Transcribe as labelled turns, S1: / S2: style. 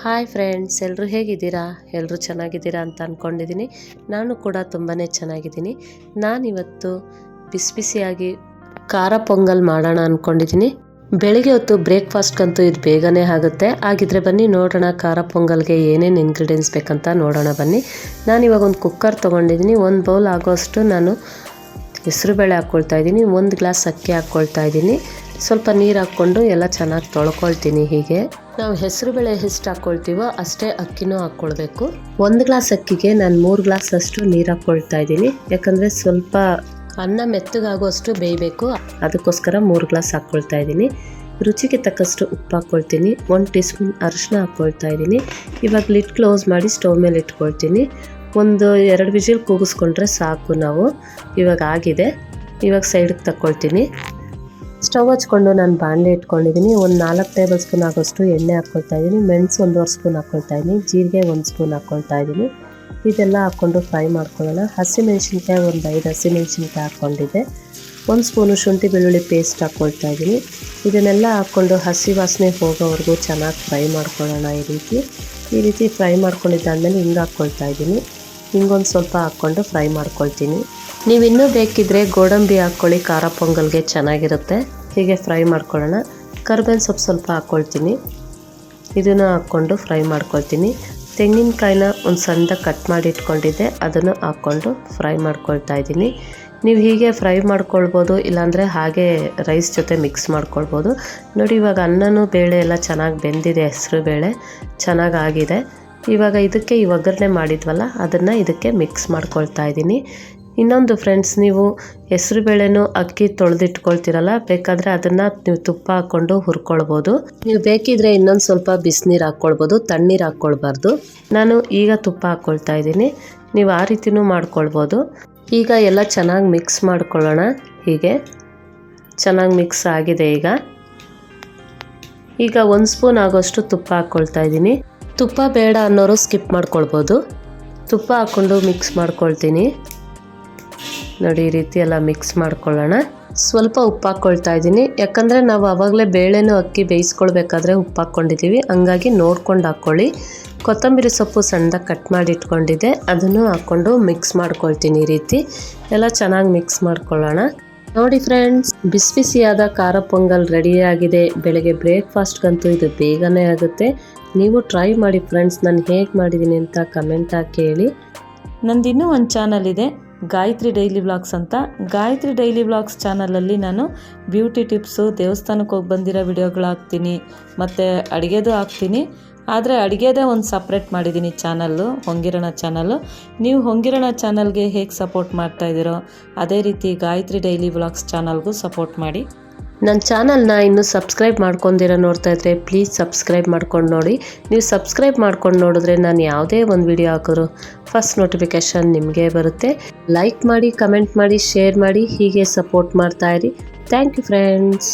S1: Hi friends ಎಲ್ಲರೂ ಹೇಗಿದ್ದೀರಾ? ಎಲ್ಲರೂ ಚೆನ್ನಾಗಿದ್ದೀರಾ ಅಂತ ಅಂದ್ಕೊಂಡಿದ್ದೀನಿ ನಾನು ಕೂಡ ತುಂಬಾ ಚೆನ್ನಾಗಿದ್ದೀನಿ. ನಾನಿವತ್ತು ಬಿಸಿ ಬಿಸಿಯಾಗಿ ಖಾರ ಪೊಂಗಲ್ ಮಾಡೋಣ ಅಂದ್ಕೊಂಡಿದ್ದೀನಿ ಬೆಳಿಗ್ಗೆ ಹೊತ್ತು ಬ್ರೇಕ್ಫಾಸ್ಟ್ಗಂತೂ ಇದು ಬೇಗನೆ ಆಗುತ್ತೆ. ಹಾಗಿದ್ರೆ ಬನ್ನಿ, ನೋಡೋಣ ಖಾರ ಪೊಂಗಲ್ಗೆ ಏನೇನು ಇಂಗ್ರೀಡಿಯೆಂಟ್ಸ್ ಬೇಕಂತ ನೋಡೋಣ ಬನ್ನಿ. ನಾನಿವಾಗ ಒಂದು ಕುಕ್ಕರ್ ತೊಗೊಂಡಿದ್ದೀನಿ. ಒಂದು ಬೌಲ್ ಆಗೋಷ್ಟು ನಾನು ಹೆಸರುಬೇಳೆ ಹಾಕ್ಕೊಳ್ತಾ ಇದ್ದೀನಿ. ಒಂದು ಗ್ಲಾಸ್ ಅಕ್ಕಿ ಹಾಕ್ಕೊಳ್ತಾ ಇದ್ದೀನಿ. ಸ್ವಲ್ಪ ನೀರು ಹಾಕ್ಕೊಂಡು ಎಲ್ಲ ಚೆನ್ನಾಗಿ ತೊಳ್ಕೊಳ್ತೀನಿ ಹೀಗೆ. ನಾವು ಹೆಸರುಬೇಳೆ ಎಷ್ಟು ಹಾಕ್ಕೊಳ್ತೀವೋ ಅಷ್ಟೇ ಅಕ್ಕಿನೂ ಹಾಕ್ಕೊಳ್ಬೇಕು. ಒಂದು ಗ್ಲಾಸ್ ಅಕ್ಕಿಗೆ ನಾನು ಮೂರು ಗ್ಲಾಸ್ ಅಷ್ಟು ನೀರು ಹಾಕ್ಕೊಳ್ತಾ ಇದ್ದೀನಿ. ಯಾಕಂದರೆ ಸ್ವಲ್ಪ ಅನ್ನ ಮೆತ್ತಗಾಗುವಷ್ಟು ಬೇಯಬೇಕು. ಅದಕ್ಕೋಸ್ಕರ ಮೂರು ಗ್ಲಾಸ್ ಹಾಕ್ಕೊಳ್ತಾ ಇದ್ದೀನಿ. ರುಚಿಗೆ ತಕ್ಕಷ್ಟು ಉಪ್ಪು ಹಾಕ್ಕೊಳ್ತೀನಿ. ಒಂದು ಟೀ ಸ್ಪೂನ್ ಅರಿಶಿನ ಹಾಕ್ಕೊಳ್ತಾ ಇದ್ದೀನಿ. ಇವಾಗ ಲಿಡ್ ಕ್ಲೋಸ್ ಮಾಡಿ ಸ್ಟವ್ ಮೇಲೆ ಇಟ್ಕೊಳ್ತೀನಿ. ಒಂದು ಎರಡು ವಿಜಿಲ್ ಕೂಗಿಸ್ಕೊಂಡ್ರೆ ಸಾಕು ನಾವು. ಇವಾಗ ಆಗಿದೆ. ಇವಾಗ ಸೈಡಿಗೆ ತಗೊಳ್ತೀನಿ ಸ್ಟವ್ ಹಚ್ಕೊಂಡು ನಾನು ಬಾಣಲೆ ಇಟ್ಕೊಂಡಿದ್ದೀನಿ ಒಂದು ನಾಲ್ಕು ಟೇಬಲ್ ಸ್ಪೂನ್ ಆಗೋಷ್ಟು ಎಣ್ಣೆ ಹಾಕ್ಕೊಳ್ತಾ ಇದ್ದೀನಿ ಮೆಣಸು ಒಂದೂವರೆ ಸ್ಪೂನ್ ಹಾಕ್ಕೊಳ್ತಾ ಇದ್ದೀನಿ ಜೀರಿಗೆ ಒಂದು ಸ್ಪೂನ್ ಹಾಕ್ಕೊಳ್ತಾ ಇದ್ದೀನಿ ಇದೆಲ್ಲ ಹಾಕ್ಕೊಂಡು ಫ್ರೈ ಮಾಡ್ಕೊಳ್ಳೋಣ. ಹಸಿಮೆಣ್ಸಿನ್ಕಾಯಿ ಒಂದು ಐದು ಹಸಿಮೆಣ್ಸಿನ್ಕಾಯಿ ಹಾಕ್ಕೊಂಡಿದ್ದೆ ಒಂದು ಸ್ಪೂನು ಶುಂಠಿ ಬೆಳ್ಳುಳ್ಳಿ ಪೇಸ್ಟ್ ಹಾಕ್ಕೊಳ್ತಾ ಇದ್ದೀನಿ ಇದನ್ನೆಲ್ಲ ಹಾಕ್ಕೊಂಡು ಹಸಿ ವಾಸನೆ ಹೋಗೋವರೆಗೂ ಚೆನ್ನಾಗಿ ಫ್ರೈ ಮಾಡ್ಕೊಳ್ಳೋಣ ಈ ರೀತಿ. ಈ ರೀತಿ ಫ್ರೈ ಮಾಡ್ಕೊಂಡಿದ್ದಾದಮೇಲೆ ಹಿಂಗೆ ಹಾಕ್ಕೊಳ್ತಾ ಇದ್ದೀನಿ ಹಿಂಗೊಂದು ಸ್ವಲ್ಪ ಹಾಕ್ಕೊಂಡು ಫ್ರೈ ಮಾಡ್ಕೊಳ್ತೀನಿ. ನೀವು ಇನ್ನೂ ಬೇಕಿದ್ದರೆ ಗೋಡಂಬಿ ಹಾಕ್ಕೊಳ್ಳಿ ಖಾರ ಪೊಂಗಲ್ಗೆ ಚೆನ್ನಾಗಿರುತ್ತೆ. ಹೀಗೆ ಫ್ರೈ ಮಾಡ್ಕೊಳ್ಳೋಣ. ಕರ್ಬೇವಿನ ಸೊಪ್ಪು ಸ್ವಲ್ಪ ಹಾಕ್ಕೊಳ್ತೀನಿ. ಇದನ್ನು ಹಾಕ್ಕೊಂಡು ಫ್ರೈ ಮಾಡ್ಕೊಳ್ತೀನಿ. ತೆಂಗಿನಕಾಯಿನ ಒಂದು ಸಣ್ಣದಾಗಿ ಕಟ್ ಮಾಡಿ ಇಟ್ಕೊಂಡಿದ್ದೆ. ಅದನ್ನು ಹಾಕ್ಕೊಂಡು ಫ್ರೈ ಮಾಡ್ಕೊಳ್ತಾ ಇದ್ದೀನಿ. ನೀವು ಹೀಗೆ ಫ್ರೈ ಮಾಡ್ಕೊಳ್ಬೋದು, ಇಲ್ಲಾಂದರೆ ಹಾಗೆ ರೈಸ್ ಜೊತೆ ಮಿಕ್ಸ್ ಮಾಡ್ಕೊಳ್ಬೋದು. ನೋಡಿ, ಇವಾಗ ಅನ್ನನೂ ಬೇಳೆ ಎಲ್ಲ ಚೆನ್ನಾಗಿ ಬೆಂದಿದೆ, ಹೆಸರು ಬೇಳೆ. ಚೆನ್ನಾಗಾಗಿದೆ ಇವಾಗ ಇದಕ್ಕೆ ಈ ಒಗ್ಗರಣೆ ಮಾಡಿದ್ವಲ್ಲ, ಅದನ್ನು ಇದಕ್ಕೆ ಮಿಕ್ಸ್ ಮಾಡ್ಕೊಳ್ತಾ ಇದ್ದೀನಿ. ಇನ್ನೊಂದು ಫ್ರೆಂಡ್ಸ್ ನೀವು ಹೆಸರು ಬೇಳೆನೂ ಅಕ್ಕಿ ತೊಳೆದಿಟ್ಕೊಳ್ತೀರಲ್ಲ, ಬೇಕಾದರೆ ಅದನ್ನು ನೀವು ತುಪ್ಪ ಹಾಕ್ಕೊಂಡು ಹುರ್ಕೊಳ್ಬೋದು. ನೀವು ಬೇಕಿದ್ರೆ ಇನ್ನೊಂದು ಸ್ವಲ್ಪ ಬಿಸಿನೀರು ಹಾಕ್ಕೊಳ್ಬೋದು, ತಣ್ಣೀರು ಹಾಕ್ಕೊಳ್ಬಾರ್ದು. ನಾನು ಈಗ ತುಪ್ಪ ಹಾಕ್ಕೊಳ್ತಾ ಇದ್ದೀನಿ. ನೀವು ಆ ರೀತಿನೂ ಮಾಡ್ಕೊಳ್ಬೋದು. ಈಗ ಎಲ್ಲ ಚೆನ್ನಾಗಿ ಮಿಕ್ಸ್ ಮಾಡ್ಕೊಳ್ಳೋಣ. ಹೀಗೆ. ಚೆನ್ನಾಗಿ ಮಿಕ್ಸ್ ಆಗಿದೆ ಈಗ. ಈಗ ಒಂದು ಸ್ಪೂನ್ ಆಗೋಷ್ಟು ತುಪ್ಪ ಹಾಕ್ಕೊಳ್ತಾ ಇದ್ದೀನಿ. ತುಪ್ಪ ಬೇಡ ಅನ್ನೋರು ಸ್ಕಿಪ್ ಮಾಡ್ಕೊಳ್ಬೋದು. ತುಪ್ಪ ಹಾಕ್ಕೊಂಡು ಮಿಕ್ಸ್ ಮಾಡ್ಕೊಳ್ತೀನಿ. ನೋಡಿ ಈ ರೀತಿ ಎಲ್ಲ ಮಿಕ್ಸ್ ಮಾಡ್ಕೊಳ್ಳೋಣ. ಸ್ವಲ್ಪ ಉಪ್ಪು ಹಾಕ್ಕೊಳ್ತಾ ಇದ್ದೀನಿ. ಯಾಕಂದರೆ ನಾವು ಆವಾಗಲೇ ಬೇಳೆನೂ ಅಕ್ಕಿ ಬೇಯಿಸ್ಕೊಳ್ಬೇಕಾದ್ರೆ ಉಪ್ಪು ಹಾಕ್ಕೊಂಡಿದ್ದೀವಿ ಹಂಗಾಗಿ ನೋಡ್ಕೊಂಡು ಹಾಕ್ಕೊಳ್ಳಿ. ಕೊತ್ತಂಬರಿ ಸೊಪ್ಪು ಸಣ್ಣದಾಗಿ ಕಟ್ ಮಾಡಿ ಇಟ್ಕೊಂಡಿದ್ದೆ. ಅದನ್ನು ಹಾಕ್ಕೊಂಡು ಮಿಕ್ಸ್ ಮಾಡ್ಕೊಳ್ತೀನಿ ಈ ರೀತಿ. ಎಲ್ಲ ಚೆನ್ನಾಗಿ ಮಿಕ್ಸ್ ಮಾಡ್ಕೊಳ್ಳೋಣ. ನೋಡಿ ಫ್ರೆಂಡ್ಸ್ ಬಿಸಿ ಬಿಸಿಯಾದ ಖಾರ ಪೊಂಗಲ್ ರೆಡಿಯಾಗಿದೆ ಬೆಳಗ್ಗೆ ಬ್ರೇಕ್ಫಾಸ್ಟ್ಗಂತೂ ಇದು ಬೇಗನೆ ಆಗುತ್ತೆ. ನೀವು ಟ್ರೈ ಮಾಡಿ ಫ್ರೆಂಡ್ಸ್ ನಾನು ಹೇಗೆ ಮಾಡಿದ್ದೀನಿ ಅಂತ ಕಮೆಂಟ್ ಹಾಕಿ ಹೇಳಿ.
S2: ನಂದು ಇನ್ನೂ ಒಂದು ಚಾನಲ್ ಇದೆ. ಗಾಯತ್ರಿ ಡೈಲಿ ವ್ಲಾಗ್ಸ್ ಅಂತ. ಗಾಯತ್ರಿ ಡೈಲಿ ವ್ಲಾಗ್ಸ್ ಚಾನಲಲ್ಲಿ ನಾನು ಬ್ಯೂಟಿ ಟಿಪ್ಸು, ದೇವಸ್ಥಾನಕ್ಕೆ ಹೋಗಿ ಬಂದಿರೋ ವಿಡಿಯೋಗಳು ಹಾಕ್ತೀನಿ ಮತ್ತು ಅಡುಗೆದು ಹಾಕ್ತೀನಿ. ಆದರೆ ಅಡುಗೆದೇ ಒಂದು ಸಪ್ರೇಟ್ ಮಾಡಿದ್ದೀನಿ ಚಾನಲ್ಲು, ಹೊಂಗಿರಣ ಚಾನಲ್ಲು. ನೀವು ಹೊಂಗಿರಣ ಚಾನಲ್ಗೆ ಹೇಗೆ ಸಪೋರ್ಟ್ ಮಾಡ್ತಾ ಇದ್ದೀರೋ, ಅದೇ ರೀತಿ ಗಾಯತ್ರಿ ಡೈಲಿ ವ್ಲಾಗ್ಸ್ ಚಾನಲ್ಗೂ ಸಪೋರ್ಟ್ ಮಾಡಿ.
S1: ನನ್ನ ಚಾನಲ್ನ ಇನ್ನೂ ಸಬ್ಸ್ಕ್ರೈಬ್ ಮಾಡ್ಕೊಂಡಿರೋ ನೋಡ್ತಾ ಇದ್ರೆ ಪ್ಲೀಸ್ ಸಬ್ಸ್ಕ್ರೈಬ್ ಮಾಡ್ಕೊಂಡು ನೋಡಿ. ನೀವು ಸಬ್ಸ್ಕ್ರೈಬ್ ಮಾಡ್ಕೊಂಡು ನೋಡಿದ್ರೆ ನಾನು ಯಾವುದೇ ಒಂದು ವಿಡಿಯೋ ಹಾಕಿದ್ರು ಫಸ್ಟ್ ನೋಟಿಫಿಕೇಷನ್ ನಿಮಗೆ ಬರುತ್ತೆ. ಲೈಕ್ ಮಾಡಿ, ಕಮೆಂಟ್ ಮಾಡಿ, ಶೇರ್ ಮಾಡಿ ಹೀಗೆ ಸಪೋರ್ಟ್ ಮಾಡ್ತಾ ಇರಿ. Thank you friends.